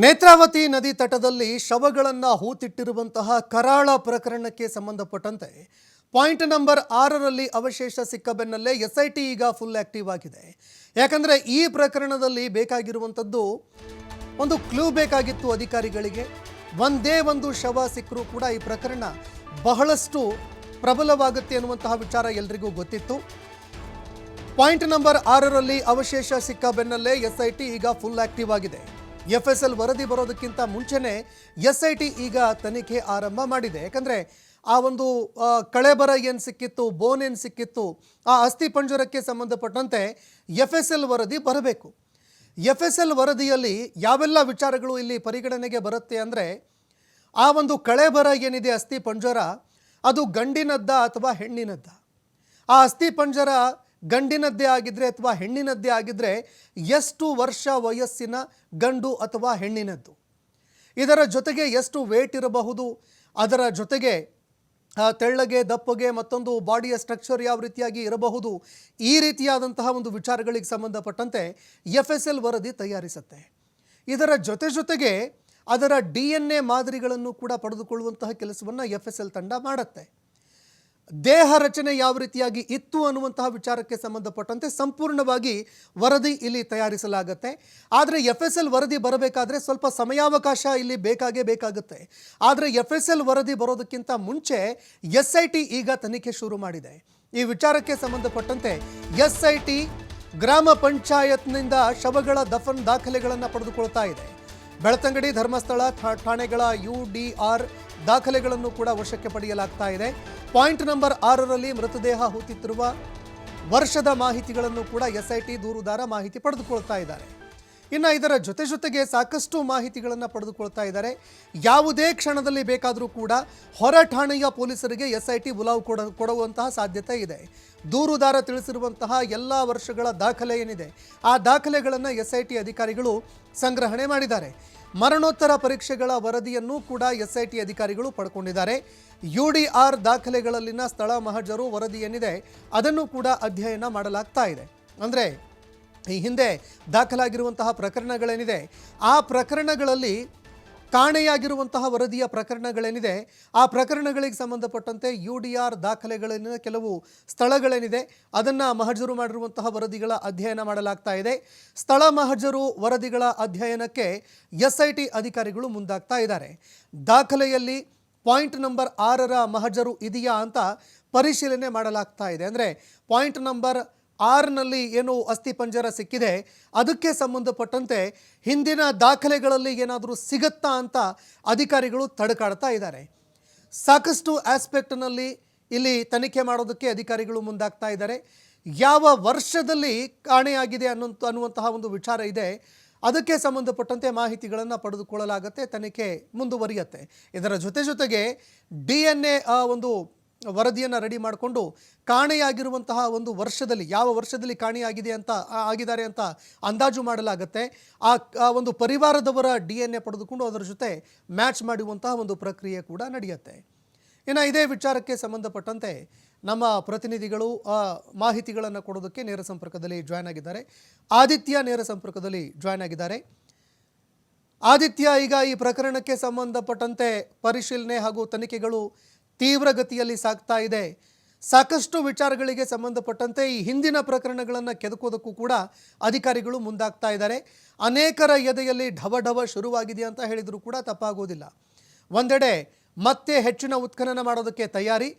ನೇತ್ರಾವತಿ ನದಿ ತಟದಲ್ಲಿ ಶವಗಳನ್ನು ಹೂತಿಟ್ಟಿರುವಂತಹ ಕರಾಳ ಪ್ರಕರಣಕ್ಕೆ ಸಂಬಂಧಪಟ್ಟಂತೆ ಪಾಯಿಂಟ್ ನಂಬರ್ ಆರರಲ್ಲಿ ಅವಶೇಷ ಸಿಕ್ಕ ಬೆನ್ನಲ್ಲೇ ಎಸ್ ಐ ಟಿ ಈಗ ಫುಲ್ ಆಕ್ಟಿವ್ ಆಗಿದೆ. ಯಾಕಂದರೆ ಈ ಪ್ರಕರಣದಲ್ಲಿ ಬೇಕಾಗಿರುವಂಥದ್ದು ಒಂದು ಕ್ಲೂ ಬೇಕಾಗಿತ್ತು ಅಧಿಕಾರಿಗಳಿಗೆ. ಒಂದೇ ಒಂದು ಶವ ಸಿಕ್ಕರೂ ಕೂಡ ಈ ಪ್ರಕರಣ ಬಹಳಷ್ಟು ಪ್ರಬಲವಾಗುತ್ತೆ ಅನ್ನುವಂತಹ ವಿಚಾರ ಎಲ್ರಿಗೂ ಗೊತ್ತಿತ್ತು. ಪಾಯಿಂಟ್ ನಂಬರ್ ಆರರಲ್ಲಿ ಅವಶೇಷ ಸಿಕ್ಕ ಬೆನ್ನಲ್ಲೇ ಎಸ್ಐಟಿ ಈಗ ಫುಲ್ ಆಕ್ಟಿವ್ ಆಗಿದೆ. ಎಫ್ಎಸ್ಎಲ್ ವರದಿ ಬರೋದಕ್ಕಿಂತ ಮುಂಚೆನೆ ಟಿ ಈಗ ತನಿಖೆ ಆರಂಭ ಮಾಡಿದೆ. ಯಾಕಂದರೆ ಆ ಒಂದು ಕಳೆಬರ ಏನು ಸಿಕ್ಕಿತ್ತು, ಬೋನ್ ಏನು ಸಿಕ್ಕಿತ್ತು, ಆ ಅಸ್ಥಿ ಪಂಜರಕ್ಕೆ ಸಂಬಂಧಪಟ್ಟಂತೆ ಎಫ್ ಎಸ್ ಎಲ್ ವರದಿ ಬರಬೇಕು. ಎಫ್ ಎಸ್ ಎಲ್ ವರದಿಯಲ್ಲಿ ಯಾವೆಲ್ಲ ವಿಚಾರಗಳು ಇಲ್ಲಿ ಪರಿಗಣನೆಗೆ ಬರುತ್ತೆ ಅಂದರೆ, ಆ ಒಂದು ಕಳೆಬರ ಏನಿದೆ ಅಸ್ಥಿ ಪಂಜರ, ಅದು ಗಂಡಿನದ್ದ ಅಥವಾ ಹೆಣ್ಣಿನದ್ದ? ಆ ಅಸ್ಥಿ ಪಂಜರ ಗಂಡಿನದ್ದೇ ಆಗಿದ್ರೆ ಅಥವಾ ಹೆಣ್ಣಿನದ್ದೇ ಆಗಿದ್ರೆ ಎಷ್ಟು ವರ್ಷ ವಯಸ್ಸಿನ ಗಂಡು ಅಥವಾ ಹೆಣ್ಣಿನದ್ದು? ಇದರ ಜೊತೆಗೆ ಎಷ್ಟು ವೇಟ್ ಇರಬಹುದು? ಅದರ ಜೊತೆಗೆ ತೆಳ್ಳಗೆ, ದಪ್ಪಗೆ ಮತ್ತೊಂದು ಬಾಡಿಯ ಸ್ಟ್ರಕ್ಚರ್ ಯಾವ ರೀತಿಯಾಗಿ ಇರಬಹುದು? ಈ ರೀತಿಯಾದಂತಹ ಒಂದು ವಿಚಾರಗಳಿಗೆ ಸಂಬಂಧಪಟ್ಟಂತೆ ಎಫ್ ಎಸ್ ಎಲ್ ವರದಿ ತಯಾರಿಸುತ್ತೆ. ಇದರ ಜೊತೆ ಜೊತೆಗೆ ಅದರ ಡಿ ಎನ್ ಎ ಮಾದರಿಗಳನ್ನು ಕೂಡ ಪಡೆದುಕೊಳ್ಳುವಂತಹ ಕೆಲಸವನ್ನು ಎಫ್ ಎಸ್ ಎಲ್ ತಂಡ ಮಾಡುತ್ತೆ. ದೇಹ ರಚನೆ ಯಾವ ರೀತಿಯಾಗಿ ಇತ್ತು ಅನ್ನುವಂತಹ ವಿಚಾರಕ್ಕೆ ಸಂಬಂಧಪಟ್ಟಂತೆ ಸಂಪೂರ್ಣವಾಗಿ ವರದಿ ಇಲ್ಲಿ ತಯಾರಿಸಲಾಗುತ್ತೆ. ಆದರೆ ಎಫ್ ಎಸ್ ಎಲ್ ವರದಿ ಬರಬೇಕಾದ್ರೆ ಸ್ವಲ್ಪ ಸಮಯಾವಕಾಶ ಇಲ್ಲಿ ಬೇಕಾಗೇ ಬೇಕಾಗುತ್ತೆ. ಆದರೆ ಎಫ್ ಎಸ್ ಎಲ್ ವರದಿ ಬರೋದಕ್ಕಿಂತ ಮುಂಚೆ ಎಸ್ ಐ ಟಿ ಈಗ ತನಿಖೆ ಶುರು ಮಾಡಿದೆ. ಈ ವಿಚಾರಕ್ಕೆ ಸಂಬಂಧಪಟ್ಟಂತೆ ಎಸ್ ಐ ಟಿ ಗ್ರಾಮ ಪಂಚಾಯತ್ನಿಂದ ಶವಗಳ ದಫನ್ ದಾಖಲೆಗಳನ್ನು ಪಡೆದುಕೊಳ್ತಾ ಇದೆ. ಬೆಳತಂಗಡಿ ಧರ್ಮಸ್ಥಳ ಠಾಣೆಗಳ ಯು ಡಿ ಆರ್ ದಾಖಲೆಗಳನ್ನು ಕೂಡ ವಶಕ್ಕೆ ಪಡೆಯಲಾಗ್ತಾ ಇದೆ. ಪಾಯಿಂಟ್ ನಂಬರ್ ಆರರಲ್ಲಿ ಮೃತದೇಹ ಹೂತಿತ್ತಿರುವ ವರ್ಷದ ಮಾಹಿತಿಗಳನ್ನು ಕೂಡ ಎಸ್ಐಟಿ ದೂರುದಾರ ಮಾಹಿತಿ ಪಡೆದುಕೊಳ್ತಾ ಇದ್ದಾರೆ. ಇನ್ನು ಇದರ ಜೊತೆ ಜೊತೆಗೆ ಸಾಕಷ್ಟು ಮಾಹಿತಿಗಳನ್ನು ಪಡೆದುಕೊಳ್ತಾ ಇದ್ದಾರೆ. ಯಾವುದೇ ಕ್ಷಣದಲ್ಲಿ ಬೇಕಾದರೂ ಕೂಡ ಹೊರ ಠಾಣೆಯ ಪೊಲೀಸರಿಗೆ ಎಸ್ ಐ ಟಿ ಕೊಡ, ಕೊಡುವಂತಹ ಸಾಧ್ಯತೆ ಇದೆ. ದೂರುದಾರ ತಿಳಿಸಿರುವಂತಹ ಎಲ್ಲ ವರ್ಷಗಳ ದಾಖಲೆ ಏನಿದೆ, ಆ ದಾಖಲೆಗಳನ್ನು ಎಸ್ ಐ ಟಿ ಅಧಿಕಾರಿಗಳು ಸಂಗ್ರಹಣೆ ಮಾಡಿದ್ದಾರೆ. ಮರಣೋತ್ತರ ಪರೀಕ್ಷೆಗಳ ವರದಿಯನ್ನು ಕೂಡ ಎಸ್ಐಟಿ ಅಧಿಕಾರಿಗಳು ಪಡ್ಕೊಂಡಿದ್ದಾರೆ. ಯುಡಿಆರ್ ದಾಖಲೆಗಳಲ್ಲಿನ ಸ್ಥಳ ಮಹಜರು ವರದಿ ಏನಿದೆ, ಅದನ್ನು ಕೂಡ ಅಧ್ಯಯನ ಮಾಡಲಾಗ್ತಾ ಇದೆ. ಅಂದರೆ, ಈ ಹಿಂದೆ ದಾಖಲಾಗಿರುವಂತಹ ಪ್ರಕರಣಗಳೇನಿದೆ, ಆ ಪ್ರಕರಣಗಳಲ್ಲಿ ಕಾಣೆಯಾಗಿರುವಂತಹ ವರದಿಯ ಪ್ರಕರಣಗಳೇನಿದೆ, ಆ ಪ್ರಕರಣಗಳಿಗೆ ಸಂಬಂಧಪಟ್ಟಂತೆ ಯು ಡಿ ಆರ್ ದಾಖಲೆಗಳೇನಿದೆ, ಕೆಲವು ಸ್ಥಳಗಳೇನಿದೆ, ಅದನ್ನು ಮಹಜರು ಮಾಡಿರುವಂತಹ ವರದಿಗಳ ಅಧ್ಯಯನ ಮಾಡಲಾಗ್ತಾ ಇದೆ. ಸ್ಥಳ ಮಹಜರು ವರದಿಗಳ ಅಧ್ಯಯನಕ್ಕೆ ಎಸ್ ಐ ಟಿ ಅಧಿಕಾರಿಗಳು ಮುಂದಾಗ್ತಾ ಇದ್ದಾರೆ. ದಾಖಲೆಯಲ್ಲಿ ಪಾಯಿಂಟ್ ನಂಬರ್ ಆರರ ಮಹಜರು ಇದೆಯಾ ಅಂತ ಪರಿಶೀಲನೆ ಮಾಡಲಾಗ್ತಾ ಇದೆ. ಅಂದರೆ ಪಾಯಿಂಟ್ ನಂಬರ್ ಆರ್ನಲ್ಲಿ ಏನು ಅಸ್ಥಿ ಪಂಜರ ಸಿಕ್ಕಿದೆ. ಅದಕ್ಕೆ ಸಂಬಂಧಪಟ್ಟಂತೆ ಹಿಂದಿನ ದಾಖಲೆಗಳಲ್ಲಿ ಏನಾದರೂ ಸಿಗತ್ತಾ ಅಂತ ಅಧಿಕಾರಿಗಳು ತಡಕಾಡ್ತಾ ಇದ್ದಾರೆ. ಸಾಕಷ್ಟು ಆಸ್ಪೆಕ್ಟ್ನಲ್ಲಿ ಇಲ್ಲಿ ತನಿಖೆ ಮಾಡೋದಕ್ಕೆ ಅಧಿಕಾರಿಗಳು ಮುಂದಾಗ್ತಾ ಇದ್ದಾರೆ. ಯಾವ ವರ್ಷದಲ್ಲಿ ಕಾಣೆಯಾಗಿದೆ ಅನ್ನುವಂಥ ಅನ್ನುವಂತಹ ಒಂದು ವಿಚಾರ ಇದೆ. ಅದಕ್ಕೆ ಸಂಬಂಧಪಟ್ಟಂತೆ ಮಾಹಿತಿಗಳನ್ನು ಪಡೆದುಕೊಳ್ಳಲಾಗುತ್ತೆ, ತನಿಖೆ ಮುಂದುವರಿಯುತ್ತೆ. ಇದರ ಜೊತೆ ಜೊತೆಗೆ ಡಿ ಎನ್ ಎ ಒಂದು ವರದಿಯನ್ನು ರೆಡಿ ಮಾಡಿಕೊಂಡು ಕಾಣೆಯಾಗಿರುವಂತಹ ಒಂದು ವರ್ಷದಲ್ಲಿ ಯಾವ ವರ್ಷದಲ್ಲಿ ಕಾಣೆಯಾಗಿದೆ ಅಂತ ಆಗಿದ್ದಾರೆ ಅಂತ ಅಂದಾಜು ಮಾಡಲಾಗುತ್ತೆ. ಆ ಒಂದು ಪರಿವಾರದವರ ಡಿ ಎನ್ ಎ ಪಡೆದುಕೊಂಡು ಅದರ ಜೊತೆ ಮ್ಯಾಚ್ ಮಾಡುವಂತಹ ಒಂದು ಪ್ರಕ್ರಿಯೆ ಕೂಡ ನಡೆಯುತ್ತೆ. ಇನ್ನು ಇದೇ ವಿಚಾರಕ್ಕೆ ಸಂಬಂಧಪಟ್ಟಂತೆ ನಮ್ಮ ಪ್ರತಿನಿಧಿಗಳು ಮಾಹಿತಿಗಳನ್ನು ಕೊಡೋದಕ್ಕೆ ನೇರ ಸಂಪರ್ಕದಲ್ಲಿ ಜಾಯ್ನ್ ಆಗಿದ್ದಾರೆ. ಆದಿತ್ಯ ನೇರ ಸಂಪರ್ಕದಲ್ಲಿ ಜಾಯ್ನ್ ಆಗಿದ್ದಾರೆ. ಆದಿತ್ಯ ಈಗ ಈ ಪ್ರಕರಣಕ್ಕೆ ಸಂಬಂಧಪಟ್ಟಂತೆ ಪರಿಶೀಲನೆ ಹಾಗೂ ತನಿಖೆಗಳು ತೀವ್ರಗತಿಯಲ್ಲಿ ಸಾಗ್ತಾ ಇದೆ. ಸಾಕಷ್ಟು ವಿಚಾರಗಳಿಗೆ ಸಂಬಂಧಪಟ್ಟಂತೆ ಈ ಹಿಂದಿನ ಪ್ರಕರಣಗಳನ್ನು ಕೆದಕೋದಕ್ಕೂ ಕೂಡ ಅಧಿಕಾರಿಗಳು ಮುಂದಾಗ್ತಾ ಇದ್ದಾರೆ. ಅನೇಕರ ಎದೆಯಲ್ಲಿ ಢವ ಢವ ಶುರುವಾಗಿದೆ ಅಂತ ಹೇಳಿದರೂ ಕೂಡ ತಪ್ಪಾಗೋದಿಲ್ಲ ಒಂದೆಡೆ ಮತ್ತೆ ಹೆಚ್ಚಿನ ಉತ್ಖನನ ಮಾಡೋದಕ್ಕೆ ತಯಾರಿ.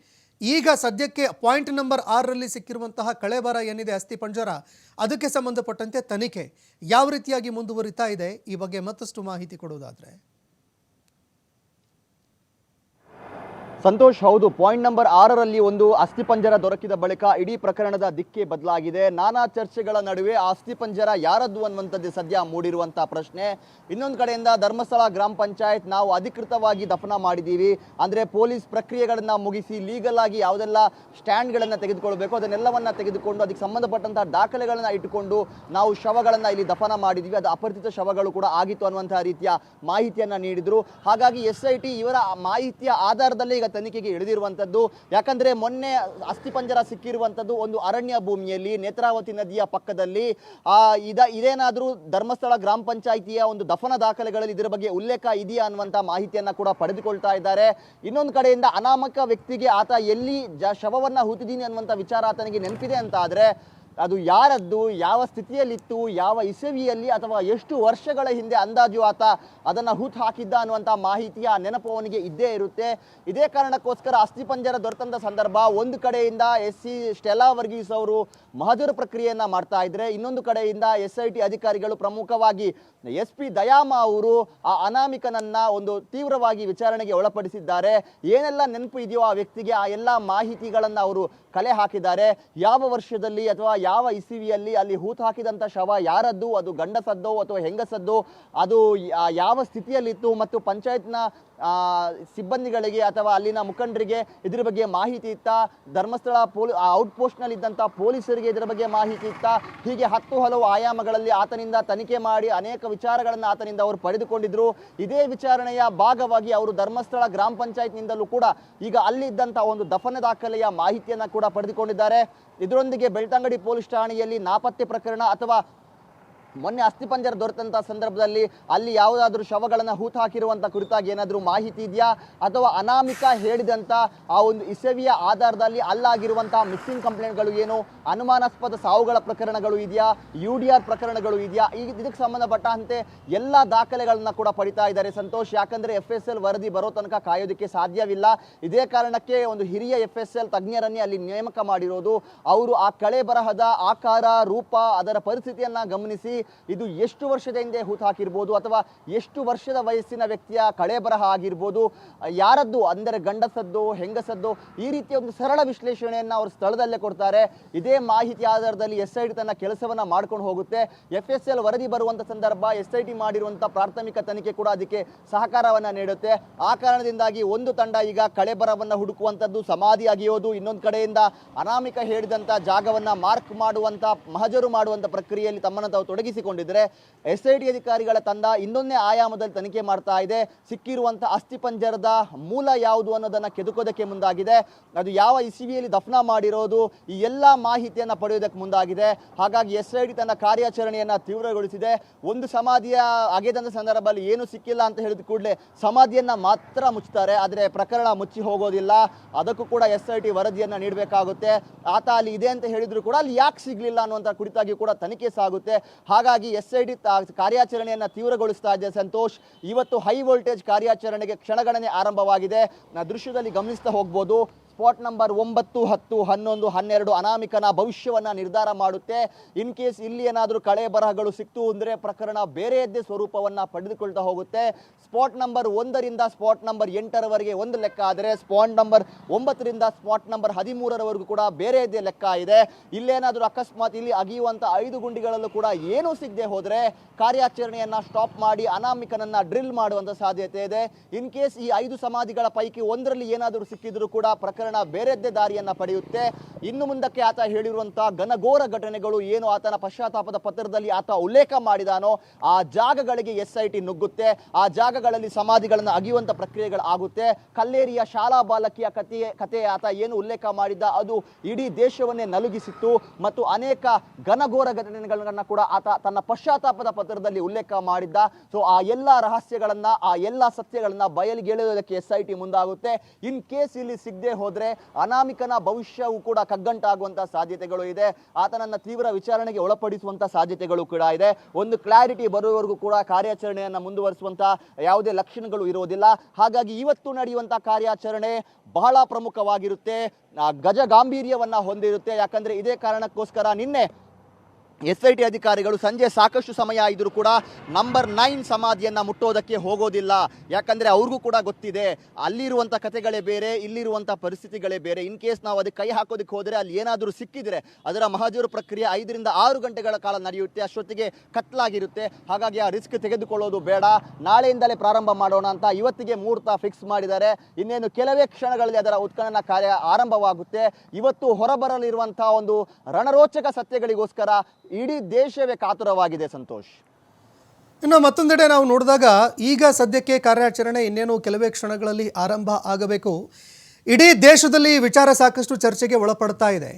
ಈಗ ಸದ್ಯಕ್ಕೆ ಪಾಯಿಂಟ್ ನಂಬರ್ ಆರರಲ್ಲಿ ಸಿಕ್ಕಿರುವಂತಹ ಕಳೆಬರ ಏನಿದೆ ಅಸ್ಥಿ ಪಂಜರ, ಅದಕ್ಕೆ ಸಂಬಂಧಪಟ್ಟಂತೆ ತನಿಖೆ ಯಾವ ರೀತಿಯಾಗಿ ಮುಂದುವರಿತಾ ಇದೆ, ಈ ಬಗ್ಗೆ ಮತ್ತಷ್ಟು ಮಾಹಿತಿ ಕೊಡುವುದಾದ್ರೆ. ಸಂತೋಷ್, ಹೌದು. ಪಾಯಿಂಟ್ ನಂಬರ್ ಆರರಲ್ಲಿ ಒಂದು ಅಸ್ಥಿಪಂಜರ ದೊರಕಿದ ಬಳಿಕ ಇಡೀ ಪ್ರಕರಣದ ದಿಕ್ಕೇ ಬದಲಾಗಿದೆ. ನಾನಾ ಚರ್ಚೆಗಳ ನಡುವೆ ಆ ಅಸ್ಥಿಪಂಜರ ಯಾರದ್ದು ಅನ್ನುವಂಥದ್ದು ಸದ್ಯ ಮೂಡಿರುವಂತಹ ಪ್ರಶ್ನೆ. ಇನ್ನೊಂದು ಕಡೆಯಿಂದ ಧರ್ಮಸ್ಥಳ ಗ್ರಾಮ ಪಂಚಾಯತ್ ನಾವು ಅಧಿಕೃತವಾಗಿ ದಫನ ಮಾಡಿದ್ದೀವಿ. ಅಂದ್ರೆ ಪೊಲೀಸ್ ಪ್ರಕ್ರಿಯೆಗಳನ್ನು ಮುಗಿಸಿ ಲೀಗಲ್ ಆಗಿ ಯಾವುದೆಲ್ಲ ಸ್ಟ್ಯಾಂಡ್ಗಳನ್ನು ತೆಗೆದುಕೊಳ್ಬೇಕು, ಅದನ್ನೆಲ್ಲವನ್ನ ತೆಗೆದುಕೊಂಡು ಅದಕ್ಕೆ ಸಂಬಂಧಪಟ್ಟಂತಹ ದಾಖಲೆಗಳನ್ನು ಇಟ್ಟುಕೊಂಡು ನಾವು ಶವಗಳನ್ನು ಇಲ್ಲಿ ದಫನ ಮಾಡಿದ್ದೀವಿ. ಅದು ಅಪರಿಚಿತ ಶವಗಳು ಕೂಡ ಆಗಿತ್ತು ಅನ್ನುವಂತಹ ರೀತಿಯ ಮಾಹಿತಿಯನ್ನ ನೀಡಿದರು. ಹಾಗಾಗಿ ಎಸ್ ಐ ಟಿ ಇವರ ಮಾಹಿತಿಯ ಆಧಾರದಲ್ಲಿ ಈಗ ತನಿಖೆಗೆ ಇಳಿದಿರುವಂಥದ್ದು. ಯಾಕಂದ್ರೆ ಮೊನ್ನೆ ಅಸ್ಥಿಪಂಜರ ಸಿಕ್ಕಿರುವಂಥದ್ದು ಒಂದು ಅರಣ್ಯ ಭೂಮಿಯಲ್ಲಿ, ನೇತ್ರಾವತಿ ನದಿಯ ಪಕ್ಕದಲ್ಲಿ. ಇದ, ಇದೇನಾದರೂ ಧರ್ಮಸ್ಥಳ ಗ್ರಾಮ ಪಂಚಾಯಿತಿಯ ಒಂದು ದಫನ ದಾಖಲೆಗಳಲ್ಲಿ ಇದರ ಬಗ್ಗೆ ಉಲ್ಲೇಖ ಇದೆಯಾ ಅನ್ನುವಂಥ ಮಾಹಿತಿಯನ್ನ ಕೂಡ ಪಡೆದುಕೊಳ್ತಾ ಇದ್ದಾರೆ. ಇನ್ನೊಂದು ಕಡೆಯಿಂದ ಅನಾಮಕ ವ್ಯಕ್ತಿಗೆ ಆತ ಎಲ್ಲಿ ಶವವನ್ನ ಹೂತಿದ್ದೀನಿ ಅನ್ನುವಂಥ ವಿಚಾರ ಆತನಿಗೆ ನೆನಪಿದೆ ಅಂತ ಆದ್ರೆ ಅದು ಯಾರದ್ದು, ಯಾವ ಸ್ಥಿತಿಯಲ್ಲಿತ್ತು, ಯಾವ ಇಸವಿಯಲ್ಲಿ ಅಥವಾ ಎಷ್ಟು ವರ್ಷಗಳ ಹಿಂದೆ ಅಂದಾಜು ಆತ ಅದನ್ನು ಹೂತು ಹಾಕಿದ್ದ ಅನ್ನುವಂಥ ಮಾಹಿತಿಯ ನೆನಪು ಅವನಿಗೆ ಇದ್ದೇ ಇರುತ್ತೆ. ಇದೇ ಕಾರಣಕ್ಕೋಸ್ಕರ ಅಸ್ಥಿಪಂಜರ ದೊರೆತಂಥ ಸಂದರ್ಭ ಒಂದು ಕಡೆಯಿಂದ ಎಸ್ ಸಿ ಸ್ಟೆಲಾ ವರ್ಗೀಸ್ ಅವರು ಮಹಜರು ಪ್ರಕ್ರಿಯೆಯನ್ನು ಮಾಡ್ತಾ ಇದ್ರೆ, ಇನ್ನೊಂದು ಕಡೆಯಿಂದ ಎಸ್ ಐ ಟಿ ಅಧಿಕಾರಿಗಳು ಪ್ರಮುಖವಾಗಿ ಎಸ್ ಪಿ ದಯಾಮ ಅವರು ಆ ಅನಾಮಿಕನನ್ನ ಒಂದು ತೀವ್ರವಾಗಿ ವಿಚಾರಣೆಗೆ ಒಳಪಡಿಸಿದ್ದಾರೆ. ಏನೆಲ್ಲ ನೆನಪು ಇದೆಯೋ ಆ ವ್ಯಕ್ತಿಗೆ ಆ ಎಲ್ಲ ಮಾಹಿತಿಗಳನ್ನು ಅವರು ಕಲೆ ಹಾಕಿದ್ದಾರೆ. ಯಾವ ವರ್ಷದಲ್ಲಿ ಅಥವಾ ಯಾವ ಇಸಿವಿಯಲ್ಲಿ ಅಲ್ಲಿ ಹೂತು ಹಾಕಿದಂಥ ಶವ ಯಾರದ್ದು? ಅದು ಗಂಡಸದ್ದೋ ಅಥವಾ ಹೆಂಗಸದ್ದು? ಅದು ಯಾವ ಸ್ಥಿತಿಯಲ್ಲಿತ್ತು? ಮತ್ತು ಪಂಚಾಯತ್ನ ಸಿಬ್ಬಂದಿಗಳಿಗೆ ಅಥವಾ ಅಲ್ಲಿನ ಮುಖಂಡರಿಗೆ ಇದ್ರ ಬಗ್ಗೆ ಮಾಹಿತಿ ಇತ್ತ? ಧರ್ಮಸ್ಥಳ ಪೊಲೀ ಔಟ್ ಪೋಸ್ಟ್ನಲ್ಲಿ ಇದ್ದಂಥ ಪೊಲೀಸರಿಗೆ ಇದರ ಬಗ್ಗೆ ಮಾಹಿತಿ ಇತ್ತ? ಹೀಗೆ ಹತ್ತು ಹಲವು ಆಯಾಮಗಳಲ್ಲಿ ಆತನಿಂದ ತನಿಖೆ ಮಾಡಿ ಅನೇಕ ವಿಚಾರಗಳನ್ನು ಆತನಿಂದ ಅವರು ಪಡೆದುಕೊಂಡಿದ್ದರು ಇದೇ ವಿಚಾರಣೆಯ ಭಾಗವಾಗಿ ಅವರು ಧರ್ಮಸ್ಥಳ ಗ್ರಾಮ ಪಂಚಾಯತ್ನಿಂದಲೂ ಕೂಡ ಈಗ ಅಲ್ಲಿದ್ದಂಥ ಒಂದು ದಫನ ದಾಖಲೆಯ ಮಾಹಿತಿಯನ್ನು ಕೂಡ ಪಡೆದುಕೊಂಡಿದ್ದಾರೆ. ಇದರೊಂದಿಗೆ ಬೆಳ್ತಂಗಡಿ ಪೊಲೀಸ್ ಠಾಣೆಯಲ್ಲಿ ನಾಪತ್ತೆ ಪ್ರಕರಣ ಅಥವಾ ಮೊನ್ನೆ ಅಸ್ಥಿಪಂಜರ ದೊರೆತಂತ ಸಂದರ್ಭದಲ್ಲಿ ಅಲ್ಲಿ ಯಾವುದಾದ್ರೂ ಶವಗಳನ್ನು ಹೂತು ಹಾಕಿರುವಂತ ಕುರಿತಾಗಿ ಏನಾದರೂ ಮಾಹಿತಿ ಇದೆಯಾ? ಅಥವಾ ಅನಾಮಿಕ ಹೇಳಿದಂತ ಆ ಒಂದು ಇಸವಿಯ ಆಧಾರದಲ್ಲಿ ಅಲ್ಲಾಗಿರುವಂತಹ ಮಿಸ್ಸಿಂಗ್ ಕಂಪ್ಲೇಂಟ್ಗಳು ಏನು? ಅನುಮಾನಾಸ್ಪದ ಸಾವುಗಳ ಪ್ರಕರಣಗಳು ಇದೆಯಾ? ಯು ಡಿ ಆರ್ ಪ್ರಕರಣಗಳು ಇದೆಯಾ? ಈಗ ಇದಕ್ಕೆ ಸಂಬಂಧಪಟ್ಟಂತೆ ಎಲ್ಲ ದಾಖಲೆಗಳನ್ನ ಕೂಡ ಪಡಿತಾ ಇದ್ದಾರೆ ಸಂತೋಷ್. ಯಾಕಂದ್ರೆ ಎಫ್ ಎಸ್ ಎಲ್ ವರದಿ ಬರೋ ತನಕ ಕಾಯೋದಕ್ಕೆ ಸಾಧ್ಯವಿಲ್ಲ. ಇದೇ ಕಾರಣಕ್ಕೆ ಒಂದು ಹಿರಿಯ ಎಫ್ ಎಸ್ ಎಲ್ ತಜ್ಞರನ್ನೇ ಅಲ್ಲಿ ನೇಮಕ ಮಾಡಿರೋದು. ಅವರು ಆ ಕಳೆ ಬರಹದ ಆಕಾರ, ರೂಪ, ಅದರ ಪರಿಸ್ಥಿತಿಯನ್ನು ಗಮನಿಸಿ ಇದು ಎಷ್ಟು ವರ್ಷದ ಹಿಂದೆ ಹೂತು ಹಾಕಿರ್ಬೋದು ಅಥವಾ ಎಷ್ಟು ವರ್ಷದ ವಯಸ್ಸಿನ ವ್ಯಕ್ತಿಯ ಕಳೆ ಬರಹ ಆಗಿರ್ಬೋದು, ಯಾರದ್ದು ಅಂದರೆ ಗಂಡಸದ್ದು, ಹೆಂಗಸದ್ದು, ಈ ರೀತಿಯ ಒಂದು ಸರಳ ವಿಶ್ಲೇಷಣೆಯನ್ನು ಅವರು ಸ್ಥಳದಲ್ಲೇ ಕೊಡ್ತಾರೆ. ಇದೇ ಮಾಹಿತಿ ಆಧಾರದಲ್ಲಿ ಎಸ್ ಐ ಟಿ ತನ್ನ ಕೆಲಸವನ್ನ ಮಾಡ್ಕೊಂಡು ಹೋಗುತ್ತೆ. ಎಫ್ ಎಸ್ ಎಲ್ ವರದಿ ಬರುವಂಥ ಸಂದರ್ಭ ಎಸ್ ಐ ಟಿ ಮಾಡಿರುವಂಥ ಪ್ರಾಥಮಿಕ ತನಿಖೆ ಕೂಡ ಅದಕ್ಕೆ ಸಹಕಾರವನ್ನ ನೀಡುತ್ತೆ. ಆ ಕಾರಣದಿಂದಾಗಿ ಒಂದು ತಂಡ ಈಗ ಕಳೆ ಬರವನ್ನು ಹುಡುಕುವಂಥದ್ದು ಸಮಾಧಿ ಅಗಿಯೋದು ಇನ್ನೊಂದು ಕಡೆಯಿಂದ ಅನಾಮಿಕ ಹೇಳಿದಂಥ ಜಾಗವನ್ನ ಮಾರ್ಕ್ ಮಾಡುವಂಥ ಮಹಜರು ಮಾಡುವಂತ ಪ್ರಕ್ರಿಯೆಯಲ್ಲಿ ತಮ್ಮನ್ನು ತಾವು ತೊಡಗಿಸಿಕೊಂಡಿದ್ರೆ ಎಸ್ ಐ ಟಿ ಅಧಿಕಾರಿಗಳ ತಂಡ ಇನ್ನೊಂದೇ ಆಯಾಮದಲ್ಲಿ ತನಿಖೆ ಮಾಡ್ತಾ ಇದೆ. ಸಿಕ್ಕಿರುವಂತ ಅಸ್ಥಿಪಂಜರದ ಮೂಲ ಯಾವುದು ಅನ್ನೋದನ್ನ ಕೆದುಕೋದಕ್ಕೆ ಮುಂದಾಗಿದೆ. ಅದು ಯಾವ ಇಸಿವಿಯಲ್ಲಿ ದಫನ ಮಾಡಿರೋದು, ಈ ಎಲ್ಲ ಮಾಹಿತಿಯನ್ನ ಪಡೆಯೋದಕ್ಕೆ ಮುಂದಾಗಿದೆ. ಹಾಗಾಗಿ ಎಸ್ ಐ ಡಿ ತನ್ನ ಕಾರ್ಯಾಚರಣೆಯನ್ನ ತೀವ್ರಗೊಳಿಸಿದೆ. ಒಂದು ಸಮಾಧಿಯ ಅಗೆದಂತ ಸಂದರ್ಭದಲ್ಲಿ ಏನು ಸಿಕ್ಕಿಲ್ಲ ಅಂತ ಹೇಳಿದ ಕೂಡಲೇ ಸಮಾಧಿಯನ್ನ ಮಾತ್ರ ಮುಚ್ಚುತ್ತಾರೆ. ಆದರೆ ಪ್ರಕರಣ ಮುಚ್ಚಿ ಹೋಗೋದಿಲ್ಲ. ಅದಕ್ಕೂ ಕೂಡ ಎಸ್ ಐ ಟಿ ವರದಿಯನ್ನ ನೀಡಬೇಕಾಗುತ್ತೆ. ಆತ ಅಲ್ಲಿ ಇದೆ ಅಂತ ಹೇಳಿದ್ರು ಕೂಡ ಅಲ್ಲಿ ಯಾಕೆ ಸಿಗ್ಲಿಲ್ಲ ಅನ್ನುವಂಥ ಕುರಿತಾಗಿ ಕೂಡ ತನಿಖೆ ಸಾಗುತ್ತೆ. ಎಸ್ ಐ ಡಿ ಕಾರ್ಯಾಚರಣೆಯನ್ನು ತೀವ್ರಗೊಳಿಸ್ತಾ ಇದೆ ಸಂತೋಷ್. ಇವತ್ತು ಹೈ ವೋಲ್ಟೇಜ್ ಕಾರ್ಯಾಚರಣೆಗೆ ಕ್ಷಣಗಣನೆ ಆರಂಭವಾಗಿದೆ. ದೃಶ್ಯದಲ್ಲಿ ಗಮನಿಸ್ತಾ ಹೋಗ್ಬೋದು. ಸ್ಪಾಟ್ ನಂಬರ್ ಒಂಬತ್ತು, ಹತ್ತು, ಹನ್ನೊಂದು, ಹನ್ನೆರಡು ಅನಾಮಿಕನ ಭವಿಷ್ಯವನ್ನ ನಿರ್ಧಾರ ಮಾಡುತ್ತೆ. ಇನ್ ಕೇಸ್ ಇಲ್ಲಿ ಏನಾದರೂ ಕಳೆ ಬರಹಗಳು ಸಿಕ್ತು ಅಂದರೆ ಪ್ರಕರಣ ಬೇರೆಯದ್ದೇ ಸ್ವರೂಪವನ್ನ ಪಡೆದುಕೊಳ್ತಾ ಹೋಗುತ್ತೆ. ಸ್ಪಾಟ್ ನಂಬರ್ ಒಂದರಿಂದ ಸ್ಪಾಟ್ ನಂಬರ್ ಎಂಟರವರೆಗೆ ಒಂದು ಲೆಕ್ಕ ಆದರೆ ಸ್ಪಾಟ್ ನಂಬರ್ ಒಂಬತ್ತರಿಂದ ಸ್ಪಾಟ್ ನಂಬರ್ ಹದಿಮೂರರವರೆಗೂ ಕೂಡ ಬೇರೆಯದ್ದೇ ಲೆಕ್ಕ ಇದೆ. ಇಲ್ಲೇನಾದರೂ ಅಕಸ್ಮಾತ್ ಇಲ್ಲಿ ಅಗಿಯುವಂಥ ಐದು ಗುಂಡಿಗಳಲ್ಲೂ ಕೂಡ ಏನೂ ಸಿಗದೆ ಹೋದರೆ ಕಾರ್ಯಾಚರಣೆಯನ್ನ ಸ್ಟಾಪ್ ಮಾಡಿ ಅನಾಮಿಕನನ್ನ ಡ್ರಿಲ್ ಮಾಡುವಂಥ ಸಾಧ್ಯತೆ ಇದೆ. ಇನ್ ಕೇಸ್ ಈ ಐದು ಸಮಾಧಿಗಳ ಪೈಕಿ ಒಂದರಲ್ಲಿ ಏನಾದರೂ ಸಿಕ್ಕಿದ್ರು ಕೂಡ ಪ್ರಕರಣ ಬೇರೆದ್ದೇ ದಾರಿಯನ್ನ ಪಡೆಯುತ್ತೆ. ಇನ್ನು ಮುಂದಕ್ಕೆ ಆತ ಹೇಳಿರುವಂತಹ ಘನಘೋರ ಘಟನೆಗಳು ಏನು ಆತನ ಪಶ್ಚಾತ್ತಾಪದ ಪತ್ರದಲ್ಲಿ ಆತ ಉಲ್ಲೇಖ ಮಾಡಿದಾನೋ ಆ ಜಾಗಗಳಿಗೆ ಎಸ್ ಐ ಟಿ ನುಗ್ಗುತ್ತೆ. ಆ ಜಾಗಗಳಲ್ಲಿ ಸಮಾಧಿಗಳನ್ನು ಅಗಿಯುವಂಥ ಪ್ರಕ್ರಿಯೆಗಳು ಆಗುತ್ತೆ. ಕಲ್ಲೇರಿಯ ಶಾಲಾ ಬಾಲಕಿಯ ಕಥೆಯ ಕಥೆ ಆತ ಏನು ಉಲ್ಲೇಖ ಮಾಡಿದ್ದ ಅದು ಇಡೀ ದೇಶವನ್ನೇ ನಲುಗಿಸಿತ್ತು. ಮತ್ತು ಅನೇಕ ಘನಘೋರ ಘಟನೆಗಳನ್ನ ಕೂಡ ಆತ ತನ್ನ ಪಶ್ಚಾತ್ತಾಪದ ಪತ್ರದಲ್ಲಿ ಉಲ್ಲೇಖ ಮಾಡಿದ್ದ. ಸೊ ಆ ಎಲ್ಲ ರಹಸ್ಯಗಳನ್ನ, ಆ ಎಲ್ಲ ಸತ್ಯಗಳನ್ನ ಬಯಲಿಗೆಳೆಯೋದಕ್ಕೆ ಎಸ್ ಐ ಟಿ ಮುಂದಾಗುತ್ತೆ. ಇನ್ ಕೇಸ್ ಇಲ್ಲಿ ಸಿಗದೆ ಹೋದ್ರೆ, ಅನಾಮಿಕನ ಭವಿಷ್ಯವು ಕೂಡ ಕಗ್ಗಂಟಾಗುವಂಥ ಸಾಧ್ಯತೆಗಳು ಇದೆ. ಆತನನ್ನ ತೀವ್ರ ವಿಚಾರಣೆಗೆ ಒಳಪಡಿಸುವಂತ ಸಾಧ್ಯತೆಗಳು ಕೂಡ ಇದೆ. ಒಂದು ಕ್ಲಾರಿಟಿ ಬರುವವರೆಗೂ ಕೂಡ ಕಾರ್ಯಾಚರಣೆಯನ್ನು ಮುಂದುವರಿಸುವಂತ ಯಾವುದೇ ಲಕ್ಷಣಗಳು ಇರುವುದಿಲ್ಲ ಹಾಗಾಗಿ ಇವತ್ತು ನಡೆಯುವಂತ ಕಾರ್ಯಾಚರಣೆ ಬಹಳ ಪ್ರಮುಖವಾಗಿರುತ್ತೆ. ಗಜ ಗಾಂಭೀರ್ಯವನ್ನ ಹೊಂದಿರುತ್ತೆ. ಯಾಕಂದ್ರೆ ಇದೇ ಕಾರಣಕ್ಕೋಸ್ಕರ ನಿನ್ನೆ ಎಸ್ ಐ ಟಿ ಅಧಿಕಾರಿಗಳು ಸಂಜೆ ಸಾಕಷ್ಟು ಸಮಯ ಇದ್ರೂ ಕೂಡ ನಂಬರ್ ನೈನ್ ಸಮಾಧಿಯನ್ನು ಮುಟ್ಟೋದಕ್ಕೆ ಹೋಗೋದಿಲ್ಲ. ಯಾಕಂದರೆ ಅವ್ರಿಗೂ ಕೂಡ ಗೊತ್ತಿದೆ ಅಲ್ಲಿರುವಂಥ ಕಥೆಗಳೇ ಬೇರೆ ಇಲ್ಲಿರುವಂಥ ಪರಿಸ್ಥಿತಿಗಳೇ ಬೇರೆ. ಇನ್ ಕೇಸ್ ನಾವು ಅದಕ್ಕೆ ಕೈ ಹಾಕೋದಕ್ಕೆ ಹೋದರೆ ಅಲ್ಲಿ ಏನಾದರೂ ಸಿಕ್ಕಿದರೆ ಅದರ ಮಹಜೂರು ಪ್ರಕ್ರಿಯೆ ಐದರಿಂದ ಆರು ಗಂಟೆಗಳ ಕಾಲ ನಡೆಯುತ್ತೆ, ಅಷ್ಟೊತ್ತಿಗೆ ಕತ್ಲಾಗಿರುತ್ತೆ. ಹಾಗಾಗಿ ಆ ರಿಸ್ಕ್ ತೆಗೆದುಕೊಳ್ಳೋದು ಬೇಡ. ನಾಳೆಯಿಂದಲೇ ಪ್ರಾರಂಭ ಮಾಡೋಣ ಅಂತ ಇವತ್ತಿಗೆ ಮುಹೂರ್ತ ಫಿಕ್ಸ್ ಮಾಡಿದ್ದಾರೆ. ಇನ್ನೇನು ಕೆಲವೇ ಕ್ಷಣಗಳಲ್ಲಿ ಅದರ ಉತ್ಖನನ ಕಾರ್ಯ ಆರಂಭವಾಗುತ್ತೆ. ಇವತ್ತು ಹೊರಬರಲಿರುವಂಥ ಒಂದು ರಣರೋಚಕ ಸತ್ಯಗಳಿಗೋಸ್ಕರ ಇಡೀ ದೇಶವೇ ಕಾತುರವಾಗಿದೆ, ಸಂತೋಷ್. ಇನ್ನು ಮತ್ತೊಂದೆಡೆ ನಾವು ನೋಡಿದಾಗ ಈಗ ಸದ್ಯಕ್ಕೆ ಕಾರ್ಯಾಚರಣೆ ಇನ್ನೇನು ಕೆಲವೇ ಕ್ಷಣಗಳಲ್ಲಿ ಆರಂಭ ಆಗಬೇಕು. ಇಡೀ ದೇಶದಲ್ಲಿ ವಿಚಾರ ಸಾಕಷ್ಟು ಚರ್ಚೆಗೆ ಒಳಪಡ್ತಾ ಇದೆ.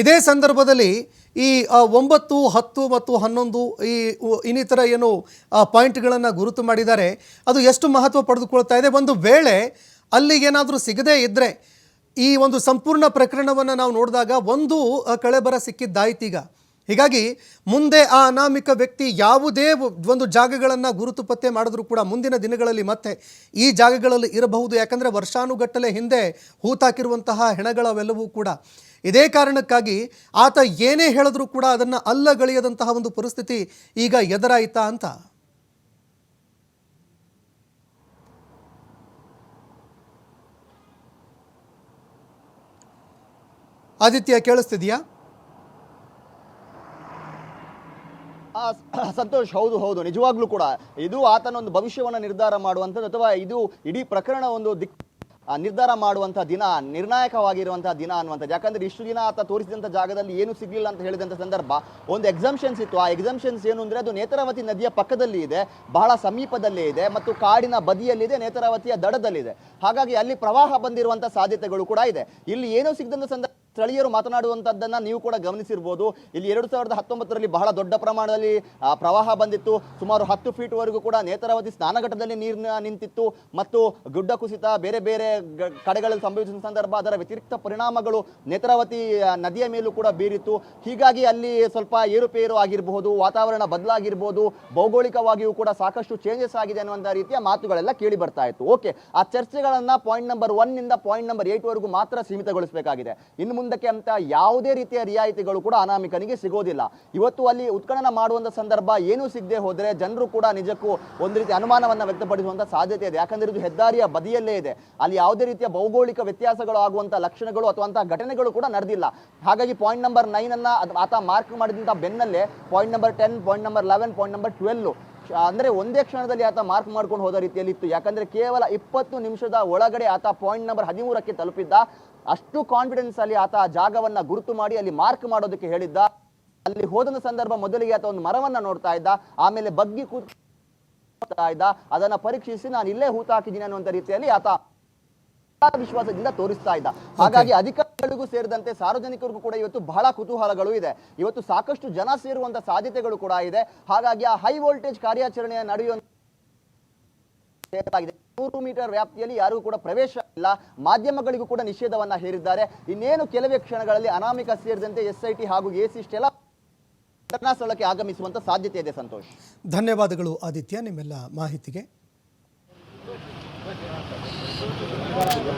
ಇದೇ ಸಂದರ್ಭದಲ್ಲಿ ಈ ಒಂಬತ್ತು, ಹತ್ತು ಮತ್ತು ಹನ್ನೊಂದು ಈ ಇನ್ನಿತರ ಏನು ಪಾಯಿಂಟ್ಗಳನ್ನು ಗುರುತು ಮಾಡಿದ್ದಾರೆ. ಅದು ಎಷ್ಟು ಮಹತ್ವ ಪಡೆದುಕೊಳ್ತಾ ಇದೆ? ಒಂದು ವೇಳೆ ಅಲ್ಲಿ ಏನಾದರೂ ಸಿಗದೇ ಇದ್ದರೆ ಈ ಒಂದು ಸಂಪೂರ್ಣ ಪ್ರಕರಣವನ್ನು ನಾವು ನೋಡಿದಾಗ ಒಂದು ಕಳೆಬರ ಸಿಕ್ಕಿದ್ದಾಯ್ತೀಗ. ಹೀಗಾಗಿ ಮುಂದೆ ಆ ಅನಾಮಿಕ ವ್ಯಕ್ತಿ ಯಾವುದೇ ಒಂದು ಜಾಗಗಳನ್ನು ಗುರುತು ಪತ್ತೆ ಮಾಡಿದ್ರೂ ಕೂಡ ಮುಂದಿನ ದಿನಗಳಲ್ಲಿ ಮತ್ತೆ ಈ ಜಾಗಗಳಲ್ಲಿ ಇರಬಹುದು. ಯಾಕಂದರೆ ವರ್ಷಾನುಗಟ್ಟಲೆ ಹಿಂದೆ ಹೂತಾಕಿರುವಂತಹ ಹೆಣಗಳವೆಲ್ಲವೂ ಕೂಡ ಇದೇ ಕಾರಣಕ್ಕಾಗಿ ಆತ ಏನೇ ಹೇಳಿದ್ರೂ ಕೂಡ ಅದನ್ನು ಅಲ್ಲಗಳೆಯದಂತಹ ಒಂದು ಪರಿಸ್ಥಿತಿ ಈಗ ಎದುರಾಯಿತಾ ಅಂತ. ಆದಿತ್ಯ ಕೇಳಿಸ್ತಿದೆಯಾ ಆ, ಸಂತೋಷ್ ಹೌದು ಹೌದು. ನಿಜವಾಗ್ಲೂ ಕೂಡ ಇದು ಆತನ ಒಂದು ಭವಿಷ್ಯವನ್ನ ನಿರ್ಧಾರ ಮಾಡುವಂಥದ್ದು ಅಥವಾ ಇದು ಇಡೀ ಪ್ರಕರಣ ಒಂದು ದಿಕ್ ನಿರ್ಧಾರ ಮಾಡುವಂತಹ ದಿನ ನಿರ್ಣಾಯಕವಾಗಿರುವಂತಹ ದಿನ ಅನ್ನುವಂಥದ್ದು. ಯಾಕಂದ್ರೆ ಇಷ್ಟು ದಿನ ಆತ ತೋರಿಸಿದಂಥ ಜಾಗದಲ್ಲಿ ಏನು ಸಿಗ್ಲಿಲ್ಲ ಅಂತ ಹೇಳಿದಂಥ ಸಂದರ್ಭ, ಒಂದು ಎಕ್ಸಾಮ್ಷನ್ಸ್ ಇತ್ತು. ಆ ಎಕ್ಸಾಮ್ಷನ್ಸ್ ಏನು ಅಂದರೆ ಅದು ನೇತ್ರಾವತಿ ನದಿಯ ಪಕ್ಕದಲ್ಲಿ ಇದೆ, ಬಹಳ ಸಮೀಪದಲ್ಲೇ ಇದೆ ಮತ್ತು ಕಾಡಿನ ಬದಿಯಲ್ಲಿದೆ, ನೇತ್ರಾವತಿಯ ದಡದಲ್ಲಿದೆ. ಹಾಗಾಗಿ ಅಲ್ಲಿ ಪ್ರವಾಹ ಬಂದಿರುವಂಥ ಸಾಧ್ಯತೆಗಳು ಕೂಡ ಇದೆ. ಇಲ್ಲಿ ಏನೂ ಸಿಗದಂಥ ಸಂದರ್ಭ ಸ್ಥಳೀಯರು ಮಾತನಾಡುವಂಥದ್ದನ್ನು ನೀವು ಕೂಡ ಗಮನಿಸಿರ್ಬೋದು. ಇಲ್ಲಿ ಎರಡು ಸಾವಿರದ ಹತ್ತೊಂಬತ್ತರಲ್ಲಿ ಬಹಳ ದೊಡ್ಡ ಪ್ರಮಾಣದಲ್ಲಿ ಪ್ರವಾಹ ಬಂದಿತ್ತು. ಸುಮಾರು ಹತ್ತು ಫೀಟ್ ವರೆಗೂ ಕೂಡ ನೇತ್ರಾವತಿ ಸ್ನಾನಘಟ್ಟದಲ್ಲಿ ನೀರಿನ ನಿಂತಿತ್ತು. ಮತ್ತು ಗುಡ್ಡ ಕುಸಿತ, ಬೇರೆ ಬೇರೆ ಕಡೆಗಳಲ್ಲಿ ಸಂಭವಿಸಿದ ಸಂದರ್ಭ, ಅದರ ವ್ಯತಿರಿಕ್ತ ಪರಿಣಾಮಗಳು ನೇತ್ರಾವತಿ ನದಿಯ ಮೇಲೂ ಕೂಡ ಬೀರಿತ್ತು. ಹೀಗಾಗಿ ಅಲ್ಲಿ ಸ್ವಲ್ಪ ಏರುಪೇರು ಆಗಿರಬಹುದು, ವಾತಾವರಣ ಬದಲಾಗಿರ್ಬೋದು, ಭೌಗೋಳಿಕವಾಗಿಯೂ ಕೂಡ ಸಾಕಷ್ಟು ಚೇಂಜಸ್ ಆಗಿದೆ ಅನ್ನುವಂಥ ರೀತಿಯ ಮಾತುಗಳೆಲ್ಲ ಕೇಳಿ ಬರ್ತಾ ಇತ್ತು. ಓಕೆ ಆ ಚರ್ಚೆಗಳನ್ನು ಪಾಯಿಂಟ್ ನಂಬರ್ ಒನ್ನಿಂದ ಪಾಯಿಂಟ್ ನಂಬರ್ ಏಟ್ವರೆಗೂ ಮಾತ್ರ ಸೀಮಿತಗೊಳಿಸಬೇಕಾಗಿದೆ. ಇನ್ನು ಮುಂದಕ್ಕೆ ಅಂತ ಯಾವುದೇ ರೀತಿಯ ರಿಯಾಯಿತಿಗಳು ಕೂಡ ಅನಾಮಿಕನಿಗೆ ಸಿಗೋದಿಲ್ಲ. ಇವತ್ತು ಅಲ್ಲಿ ಉತ್ಖನನ ಮಾಡುವಂತ ಸಂದರ್ಭ ಏನೂ ಸಿಗದೆ ಹೋದರೆ ಜನರು ಕೂಡ ನಿಜಕ್ಕೂ ಒಂದು ರೀತಿ ಅನುಮಾನವನ್ನು ವ್ಯಕ್ತಪಡಿಸುವಂತ ಸಾಧ್ಯತೆ ಇದೆ. ಯಾಕಂದರೆ ಇದು ಹೆದ್ದಾರಿಯ ಬದಿಯಲ್ಲೇ ಇದೆ. ಅಲ್ಲಿ ಯಾವುದೇ ರೀತಿಯ ಭೌಗೋಳಿಕ ವ್ಯತ್ಯಾಸಗಳು ಆಗುವಂತ ಲಕ್ಷಣಗಳು ಅಥವಾ ಅಂತಹ ಘಟನೆಗಳು ಕೂಡ ನಡೆದಿಲ್ಲ. ಹಾಗಾಗಿ ಪಾಯಿಂಟ್ ನಂಬರ್ ನೈನ್ ಅನ್ನ ಆತ ಮಾರ್ಕ್ ಮಾಡಿದಂತ ಬೆನ್ನಲ್ಲೇ point number ten point number eleven point number twelve ಅಂದ್ರೆ ಒಂದೇ ಕ್ಷಣದಲ್ಲಿ ಆತ ಮಾರ್ಕ್ ಮಾಡ್ಕೊಂಡು ಹೋದ ರೀತಿಯಲ್ಲಿ ಇತ್ತು ಯಾಕಂದ್ರೆ ಕೇವಲ ಇಪ್ಪತ್ತು ನಿಮಿಷದ ಒಳಗಡೆ ಆತ ಪಾಯಿಂಟ್ ನಂಬರ್ ಹದಿಮೂರಕ್ಕೆ ತಲುಪಿದ್ದ. ಅಷ್ಟು ಕಾನ್ಫಿಡೆನ್ಸ್ ಅಲ್ಲಿ ಆತ ಜಾಗವನ್ನ ಗುರುತು ಮಾಡಿ ಅಲ್ಲಿ ಮಾರ್ಕ್ ಮಾಡೋದಕ್ಕೆ ಹೇಳಿದ್ದ. ಅಲ್ಲಿ ಹೋದನ ಸಂದರ್ಭ ಮೊದಲಿಗೆ ಆತ ಒಂದು ಮರವನ್ನ ನೋಡ್ತಾ ಇದ್ದ. ಆಮೇಲೆ ಬಗ್ಗಿ ಕೂತ್ ಇದ್ದ. ಅದನ್ನ ಪರೀಕ್ಷಿಸಿ, ನಾನು ಇಲ್ಲೇ ಹೂತಾಕಿದ್ದೀನಿ ಅನ್ನುವಂಥ ರೀತಿಯಲ್ಲಿ ಆತ ವಿಶ್ವಾಸದಿಂದ ತೋರಿಸ್ತಾ ಇದ್ದ. ಹಾಗಾಗಿ ಅಧಿಕಾರಿಗಳಿಗೂ ಸೇರಿದಂತೆ ಸಾರ್ವಜನಿಕರಿಗೂ ಕೂಡ ಇವತ್ತು ಬಹಳ ಕುತೂಹಲಗಳು ಇದೆ. ಇವತ್ತು ಸಾಕಷ್ಟು ಜನ ಸೇರುವಂತ ಸಾಧ್ಯತೆಗಳು ಕೂಡ ಇದೆ. ಹಾಗಾಗಿ ಆ ಹೈ ವೋಲ್ಟೇಜ್ ಕಾರ್ಯಾಚರಣೆಯ ನಡೆಯುವಂತ ಆಗಿದೆ ನೂರು ಮೀಟರ್ ವ್ಯಾಪ್ತಿಯಲ್ಲಿ ಯಾರಿಗೂ ಕೂಡ ಪ್ರವೇಶ ಇಲ್ಲ. ಮಾಧ್ಯಮಗಳಿಗೂ ಕೂಡ ನಿಷೇಧವನ್ನ ಹೇರಿದ್ದಾರೆ. ಇನ್ನೇನು ಕೆಲವೇ ಕ್ಷಣಗಳಲ್ಲಿ ಅನಾಮಿಕ ಸೇರಿದಂತೆ ಎಸ್ಐಟಿ ಹಾಗೂ ಎಸಿ ಸಿ ಇಷ್ಟೆಲ್ಲ ಘಟನಾ ಸ್ಥಳಕ್ಕೆ ಆಗಮಿಸುವಂತ ಸಾಧ್ಯತೆ ಇದೆ ಸಂತೋಷ್. ಧನ್ಯವಾದಗಳು ಆದಿತ್ಯ ನಿಮ್ಮೆಲ್ಲ ಮಾಹಿತಿಗೆ. Ja.